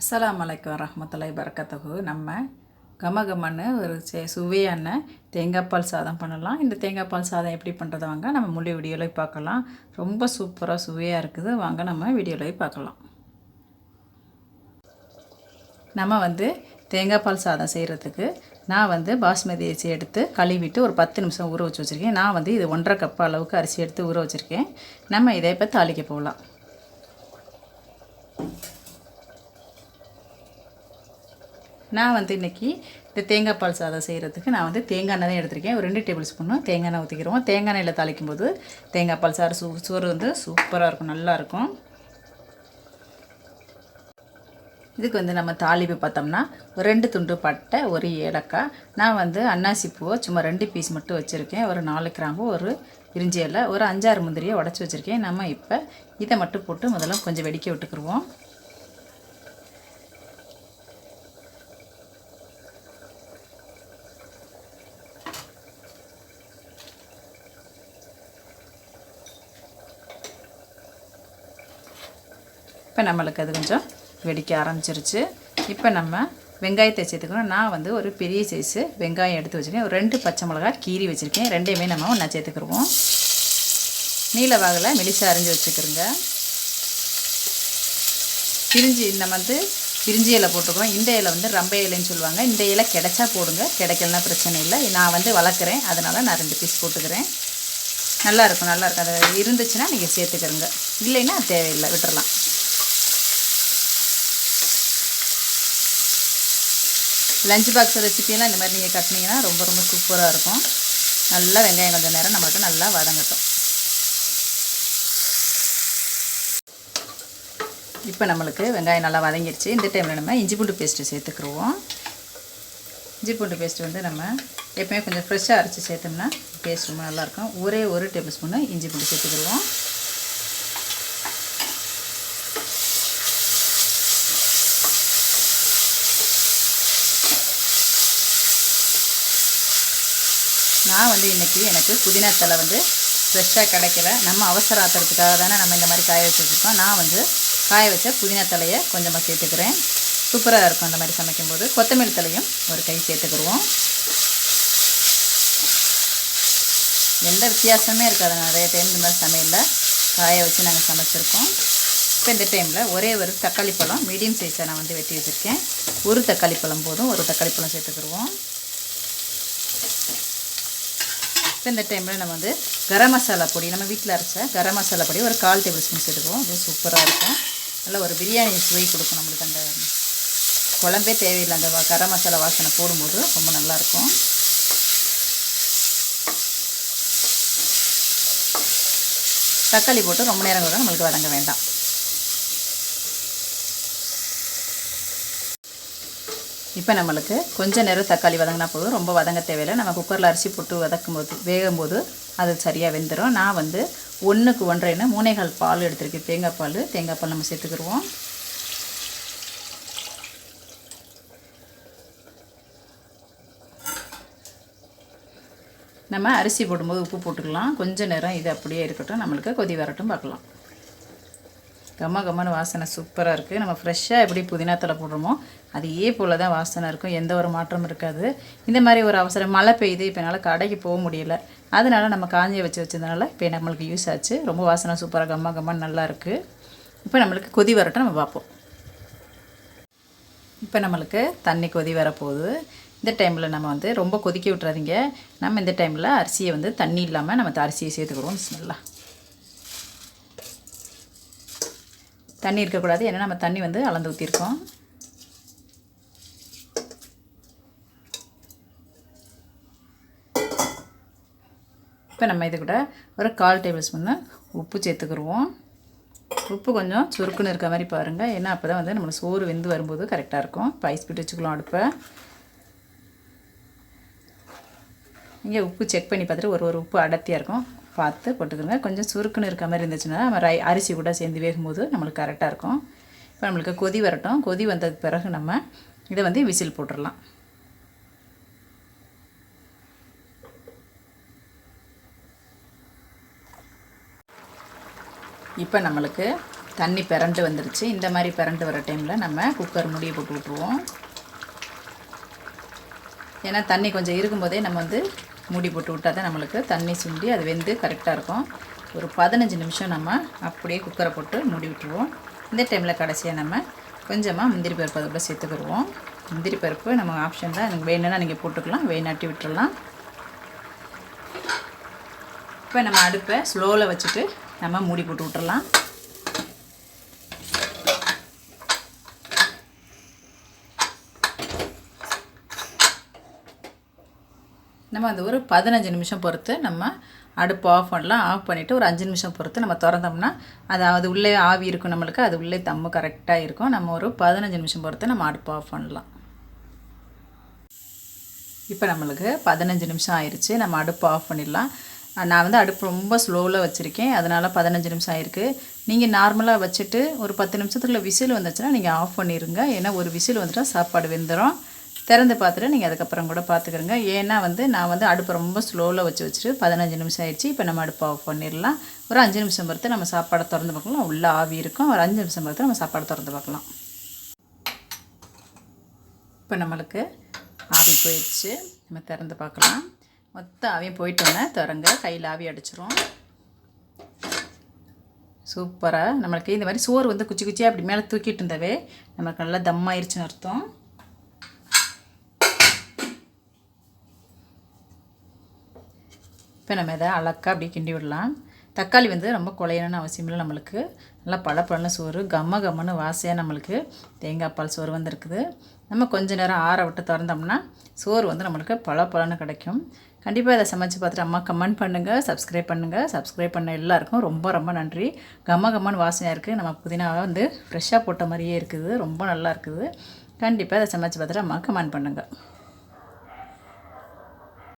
அஸ்லாம் வலைக்கம் ரஹமத்துல்லாய் பரக்கத்தகு நம்ம கமகமன்னு ஒரு சே சுவையான தேங்காய்ப்பால் சாதம் பண்ணலாம். இந்த தேங்காய்ப்பால் சாதம் எப்படி பண்ணுறது வாங்க நம்ம முழு வீடியோவில் பார்க்கலாம். ரொம்ப சூப்பராக சுவையாக இருக்குது. வாங்க நம்ம வீடியோவில் பார்க்கலாம். நம்ம வந்து தேங்காய்ப்பால் சாதம் செய்கிறதுக்கு நான் வந்து பாஸ்மதி அரிசி எடுத்து கழுவிட்டு ஒரு பத்து நிமிஷம் ஊற வச்சு வச்சுருக்கேன். நான் வந்து இது ஒன்றரை கப் அளவுக்கு அரிசி எடுத்து ஊற வச்சுருக்கேன். நம்ம இதை இப்போ தாளிக்க போகலாம். நான் வந்து இன்றைக்கி இந்த தேங்காய் பால் சாதம் செய்கிறதுக்கு நான் வந்து தேங்காய் எண்ணெய் தான் எடுத்திருக்கேன். ஒரு ரெண்டு டேபிள் ஸ்பூனும் தேங்காய் எண்ணெய் ஊற்றிக்கிறோம் தேங்காய் எண்ணெயில் தாளிக்கும் போது தேங்காய் பால் சாறு சூ சோறு வந்து சூப்பராக இருக்கும் நல்லாயிருக்கும் இதுக்கு வந்து நம்ம தாளிப்பு பார்த்தோம்னா ஒரு ரெண்டு துண்டு பட்டை ஒரு ஏலக்காய். நான் வந்து அன்னாசி பூவை சும்மா ரெண்டு பீஸ் மட்டும் வச்சுருக்கேன். ஒரு நாலு கிராம்பு ஒரு பிரிஞ்சி இலை ஒரு அஞ்சாறு முந்திரியை உடச்சி வச்சுருக்கேன். நம்ம இப்போ இதை மட்டும் போட்டு முதல்ல கொஞ்சம் வெடிக்க விட்டுக்குருவோம். இப்போ நம்மளுக்கு அது கொஞ்சம் வெடிக்க ஆரம்பிச்சிருச்சு. இப்போ நம்ம வெங்காயத்தை சேர்த்துக்கணும். நான் வந்து ஒரு பெரிய சைஸு வெங்காயம் எடுத்து வச்சுருக்கேன். ஒரு ரெண்டு பச்சை மிளகா கீரி வச்சுருக்கேன். ரெண்டையுமே நம்ம ஒன்றா சேர்த்துக்கிடுவோம் நீல வாகில் மெலிசாக அரிஞ்சு வச்சுக்கிறோங்க பிரிஞ்சி நம்ம வந்து பிரிஞ்சி இலை போட்டுக்கிறோம். இந்த இலை வந்து ரம்ப இலைன்னு சொல்லுவாங்க. இந்த இலை கிடைச்சா போடுங்க. கிடைக்கலனா பிரச்சனை இல்லை. நான் வந்து வளர்க்குறேன். அதனால் நான் ரெண்டு பீஸ் போட்டுக்கிறேன். நல்லா இருக்கும். அது இருந்துச்சுன்னா நீங்கள் சேர்த்துக்கிறங்க இல்லைன்னா தேவையில்லை. விட்டுறலாம். லஞ்ச் பாக்ஸ் ரெசிபியெல்லாம் இந்த மாதிரி நீங்கள் கட்டினீங்கன்னா ரொம்ப ரொம்ப சூப்பராக இருக்கும். நல்லா வெங்காயம் கொஞ்சம் நேரம் நம்மளுக்கு நல்லா வதங்கட்டும். இப்போ நம்மளுக்கு வெங்காயம் நல்லா வதங்கிடுச்சு. இந்த டைமில் நம்ம இஞ்சி பூண்டு பேஸ்ட்டு சேர்த்துக்குருவோம். இஞ்சி பூண்டு பேஸ்ட் வந்து நம்ம எப்போயுமே கொஞ்சம் ஃப்ரெஷ்ஷாக அரைச்சி சேர்த்தோம்னா டேஸ்ட் ரொம்ப நல்லாயிருக்கும் ஒரே ஒரு டேபிள் ஸ்பூனு இஞ்சி பூண்டு சேர்த்துக்கிடுவோம் நான் வந்து இன்றைக்கி எனக்கு புதினா தலை வந்து ஃப்ரெஷ்ஷாக கிடைக்கல. நம்ம அவசர ஆத்துறதுக்காக தானே நம்ம இந்த மாதிரி காய வச்சு வச்சுருக்கோம் நான் வந்து காய வச்ச புதினா தலையை கொஞ்சமாக சேர்த்துக்கிறேன். சூப்பராக இருக்கும் அந்த மாதிரி சமைக்கும்போது. கொத்தமல்லி தலையும் ஒரு கை சேர்த்துக்கிடுவோம். எந்த வித்தியாசமே இருக்காது. நிறைய டைம் இந்த மாதிரி சமையலில் காய வச்சு நாங்கள் சமைச்சிருக்கோம். இப்போ இந்த டைமில் ஒரே ஒரு தக்காளி பழம் மீடியம் சைஸை நான் வந்து வெட்டி வச்சுருக்கேன். ஒரு தக்காளி பழம் போதும். ஒரு தக்காளி பழம் சேர்த்துக்கிடுவோம். இப்போ இந்த டைமில் நம்ம வந்து கரம் மசாலா பொடி நம்ம வீட்டில் அரைச்ச கரம் மசாலா பொடி ஒரு கால் டேபிள் ஸ்பூன் சேர்த்துக்குவோம் அது சூப்பராக இருக்கும். நல்லா ஒரு பிரியாணி சுவை கொடுக்கும் நம்மளுக்கு அந்த குழம்பே தேவையில்லை. அந்த கரம் மசாலா வாசனை போடும்போது ரொம்ப நல்லாயிருக்கும் தக்காளி போட்டு ரொம்ப நேரம் கூட நம்மளுக்கு வதங்க வேண்டாம். இப்போ நம்மளுக்கு கொஞ்சம் நேரம் தக்காளி வதங்கினா போதும். ரொம்ப வதங்க தேவையில்லை. நம்ம குக்கரில் அரிசி போட்டு வதக்கும் போது வேகும்போது அது சரியாக வெந்துடும் நான் வந்து ஒன்றுக்கு ஒன்றரைன்னு மூனைகால் பால் எடுத்திருக்கேன். தேங்காய் பால் தேங்காய் பால் நம்ம சேர்த்துக்கிடுவோம். நம்ம அரிசி போடும்போது உப்பு போட்டுக்கலாம். கொஞ்சம் நேரம் இது அப்படியே இருக்கட்டும். நம்மளுக்கு கொதி வரட்டும் பார்க்கலாம். கம்ம கம்மன்னு வாசனை சூப்பராக இருக்குது நம்ம ஃப்ரெஷ்ஷாக எப்படி புதினா தலை போடுறோமோ அதே போல் தான் வாசனை இருக்கும். எந்த ஒரு மாற்றமும் இருக்காது. இந்த மாதிரி ஒரு அவசரம் மழை பெய்யுது இப்போ என்னால் கடைக்கு போக முடியல. அதனால் நம்ம காஞ்சியை வச்சு வச்சதுனால இப்போ நம்மளுக்கு யூஸ் ஆச்சு. ரொம்ப வாசனை சூப்பராக கம்மா கம்மன்னு நல்லா இருக்குது இப்போ நம்மளுக்கு கொதி வரட்டும் நம்ம பார்ப்போம். இப்போ நம்மளுக்கு தண்ணி கொதி வரப்போகுது. இந்த டைமில் நம்ம வந்து ரொம்ப கொதிக்க விட்டுறாதீங்க. நம்ம இந்த டைமில் அரிசியை வந்து தண்ணி இல்லாமல் நம்ம அரிசியை சேர்த்துக்கிறோம் நல்லா தண்ணி இருக்கக்கூடாது ஏன்னா நம்ம தண்ணி வந்து அளந்து ஊற்றிருக்கோம் இப்போ நம்ம இது கூட ஒரு கால் டேபிள் ஸ்பூன்னு உப்பு சேர்த்துக்கிடுவோம் உப்பு கொஞ்சம் சுருக்குன்னு இருக்க மாதிரி பாருங்கள் ஏன்னா அப்போ தான் வந்து நம்மளுக்கு சோறு வெந்து வரும்போது கரெக்டாக இருக்கும். இப்போ ஐஸ் பிட்டு வச்சுக்கலாம் அடுப்பை. இங்கே உப்பு செக் பண்ணி பார்த்துட்டு ஒரு ஒரு உப்பு அடர்த்தியாக இருக்கும். பார்த்து போட்டுக்கோங்க. கொஞ்சம் சுருக்குன்னு இருக்க மாதிரி இருந்துச்சுன்னா நம்ம ரை அரிசி கூட சேர்ந்து வேகும்போது நம்மளுக்கு கரெக்டாக இருக்கும். இப்போ நம்மளுக்கு கொதி வரட்டும். கொதி வந்ததுக்கு பிறகு நம்ம இதை வந்து விசில் போட்டுடலாம். இப்போ நம்மளுக்கு தண்ணி பிறண்டு வந்துருச்சு. இந்த மாதிரி பிறண்டு வர டைமில் நம்ம குக்கர் முடிய போட்டு விட்ருவோம் ஏன்னா தண்ணி கொஞ்சம் இருக்கும்போதே நம்ம வந்து மூடி போட்டு விட்டால் தான் நம்மளுக்கு தண்ணி சுண்டி அது வெந்து கரெக்டாக இருக்கும். ஒரு பதினஞ்சு நிமிஷம் நம்ம அப்படியே குக்கரை போட்டு மூடி விட்டுருவோம். இந்த டைமில் கடைசியாக நம்ம கொஞ்சமாக முந்திரி பருப்பு அதோட சேர்த்துக்கிடுவோம். முந்திரி பருப்பு நம்ம ஆப்ஷன் தான். எனக்கு வேணும்னா நீங்கள் போட்டுக்கலாம் வேணாட்டி விட்டுடலாம் இப்போ நம்ம அடுப்பை ஸ்லோவில் வச்சுட்டு நம்ம மூடி போட்டு விட்டுறலாம். நம்ம அந்த ஒரு பதினஞ்சு நிமிஷம் பொறுத்து நம்ம அடுப்பு ஆஃப் பண்ணலாம். ஆஃப் பண்ணிவிட்டு ஒரு அஞ்சு நிமிஷம் பொறுத்து நம்ம திறந்தோம்னா அதாவது உள்ளே ஆவி இருக்கும் நம்மளுக்கு அது உள்ளே தம்மு கரெக்டாக இருக்கும். நம்ம ஒரு பதினஞ்சு நிமிஷம் பொறுத்து நம்ம அடுப்பு ஆஃப் பண்ணலாம். இப்போ நம்மளுக்கு பதினஞ்சு நிமிஷம் ஆயிடுச்சு நம்ம அடுப்பு ஆஃப் பண்ணிடலாம். நான் வந்து அடுப்பு ரொம்ப ஸ்லோவில் வச்சுருக்கேன். அதனால் பதினஞ்சு நிமிஷம் ஆயிருக்கு. நீங்கள் நார்மலாக வச்சுட்டு ஒரு பத்து நிமிஷத்துக்குள்ளே விசில் வந்துச்சுன்னா நீங்கள் ஆஃப் பண்ணிடுங்க ஏன்னா ஒரு விசில் வந்துட்டால் சாப்பாடு வெந்துடும் திறந்து பார்த்துட்டு நீங்கள் அதுக்கப்புறம் கூட பார்த்துக்கிறங்க. ஏன்னா வந்து நான் வந்து அடுப்பை ரொம்ப ஸ்லோவில் வச்சு வச்சுட்டு பதினஞ்சு நிமிஷம் ஆயிடுச்சு. இப்போ நம்ம அடுப்பை ஆஃப் பண்ணிடலாம். ஒரு அஞ்சு நிமிஷம் பொறுத்து நம்ம சாப்பாடை திறந்து பார்க்கலாம். உள்ளே ஆவி இருக்கும். ஒரு அஞ்சு நிமிஷம் பொறுத்து நம்ம சாப்பாடை திறந்து பார்க்கலாம். இப்போ நம்மளுக்கு ஆவி போயிடுச்சு. நம்ம திறந்து பார்க்கலாம். மொத்த ஆவியும் போயிட்டோன்னே திறங்க கையில் ஆவி அடிச்சிரும். சூப்பராக நம்மளுக்கு இந்த மாதிரி சோறு வந்து குச்சி குச்சியாக அப்படி மேலே தூக்கிட்டு இருந்தாவே நம்மளுக்கு நல்லா தம்மாயிருச்சுன்னு அர்த்தம். இப்போ நம்ம இதை அழக்காக அப்படியே கிண்டி விடலாம். தக்காளி வந்து ரொம்ப குழையணும்னு அவசியம் இல்லை நம்மளுக்கு. நல்லா பழப்பழன சோறு கம்ம கம்மன்னு வாசையாக நம்மளுக்கு தேங்காய் பால் சோறு வந்திருக்குது. நம்ம கொஞ்ச நேரம் ஆற விட்டு திறந்தோம்னா சோறு வந்து நம்மளுக்கு பழப்பழன்னு கிடைக்கும். கண்டிப்பாக இதை சமைச்சு பார்த்துட்டு அம்மா கமெண்ட் பண்ணுங்கள் சப்ஸ்கிரைப் பண்ணுங்கள் சப்ஸ்கிரைப் பண்ண எல்லாருக்கும் ரொம்ப ரொம்ப நன்றி. கம்ம கம்மன்னு வாசனையாக இருக்குது நம்ம புதினாவை வந்து ஃப்ரெஷ்ஷாக போட்ட மாதிரியே இருக்குது. ரொம்ப நல்லா இருக்குது. கண்டிப்பாக இதை சமைச்சு பார்த்துட்டு அம்மா கமெண்ட் பண்ணுங்கள்